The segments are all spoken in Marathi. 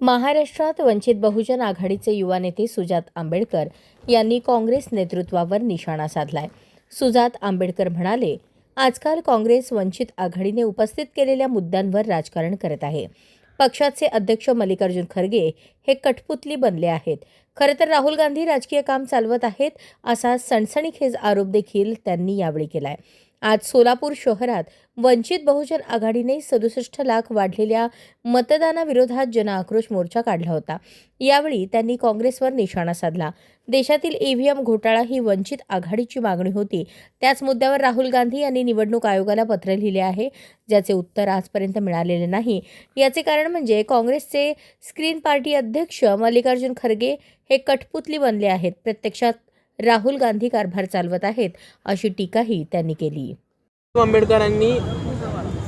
महाराष्ट्रात वंचित बहुजन आघाडीचे युवा नेते सुजात आंबेडकर यांनी काँग्रेस नेतृत्वावर निशाणा साधलाय. सुजात आंबेडकर म्हणाले आजकाल काँग्रेस वंचित आघाडीने उपस्थित केलेल्या मुद्द्यांवर राजकारण करत आहे. पक्षाचे अध्यक्ष मल्लिकार्जुन खरगे हे कठपुतली बनले आहेत. खरं तर राहुल गांधी राजकीय काम चालवत आहेत असा सणसणीखेज आरोप देखील त्यांनी यावेळी केलाय. आज सोलापूर शहरात वंचित बहुजन आघाडीने सदुसष्ट लाख वाढलेल्या मतदानाविरोधात जनआक्रोश मोर्चा काढला होता. यावेळी त्यांनी काँग्रेसवर निशाणा साधला. देशातील ईव्हीएम घोटाळा ही वंचित आघाडीची मागणी होती. त्याच मुद्द्यावर राहुल गांधी यांनी निवडणूक आयोगाला पत्र लिहिले आहे ज्याचे उत्तर आजपर्यंत मिळालेले नाही. याचे कारण म्हणजे काँग्रेसचे स्क्रीन पार्टी अध्यक्ष मल्लिकार्जुन खरगे हे कठपुतली बनले आहेत. प्रत्यक्षात राहुल गांधी कारभार चालवत आहेत अशी टीकाही त्यांनी केली. आंबेडकरांनी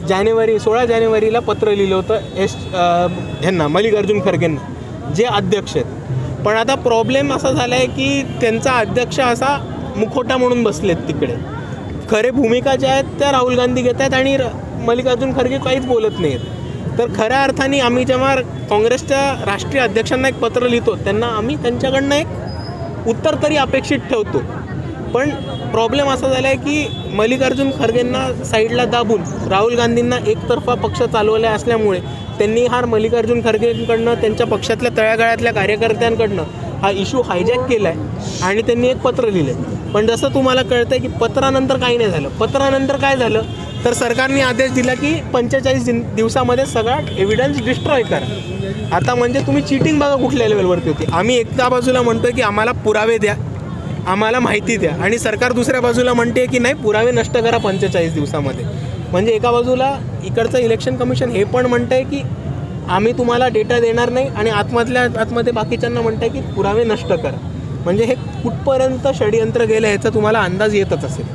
जानेवारी सोळा जानेवारीला पत्र लिहिलं होतं एस ह्यांना मल्लिकार्जुन खरगेंना जे अध्यक्ष आहेत. पण आता प्रॉब्लेम असा झाला आहे की त्यांचा अध्यक्ष असा मुखोटा म्हणून बसलेत तिकडे. खरे भूमिका ज्या आहेत त्या राहुल गांधी घेत आहेत आणि र- मल्लिकार्जुन खरगे काहीच बोलत नाहीत तर खऱ्या अर्थाने आम्ही जेव्हा काँग्रेसच्या राष्ट्रीय अध्यक्षांना एक पत्र लिहितो त्यांना आम्ही त्यांच्याकडनं एक उत्तर तरी अपेक्षित ठेवतो. पण प्रॉब्लेम असा झाला आहे की मल्लिकार्जुन खरगेंना साईडला दाबून राहुल गांधींना एकतर्फा पक्ष चालवला असल्यामुळे त्यांनी हा मल्लिकार्जुन खरगेंकडनं त्यांच्या पक्षातल्या तळागाळातल्या कार्यकर्त्यांकडनं हा इश्यू हायजॅक केला आहे आणि त्यांनी एक पत्र लिहिलं आहे पण जसं तुम्हाला कळतं आहे की पत्रानंतर काही नाही झालं. पत्रानंतर काय झालं? तर सरकारने आदेश दिला की पंचेचाळीस दिन दिवसामध्ये सगळा एव्हिडन्स डिस्ट्रॉय करा. आता म्हणजे तुम्ही चिटिंग बघा कुठल्या लेवलवरती होती. आम्ही एका बाजूला म्हणतो की आम्हाला पुरावे द्या आम्हाला माहिती द्या आणि सरकार दुसऱ्या बाजूला म्हणते की नाही पुरावे नष्ट करा पंचेचाळीस दिवसामध्ये. म्हणजे एका बाजूला इकडचं इलेक्शन कमिशन हे पण म्हणतं आहे की आम्ही तुम्हाला डेटा देणार नाही आणि आतमधल्या आतमध्ये बाकीच्यांना म्हणतं की पुरावे नष्ट करा. म्हणजे हे कुठपर्यंत षडयंत्र गेलं याचा तुम्हाला अंदाज येतच असेल.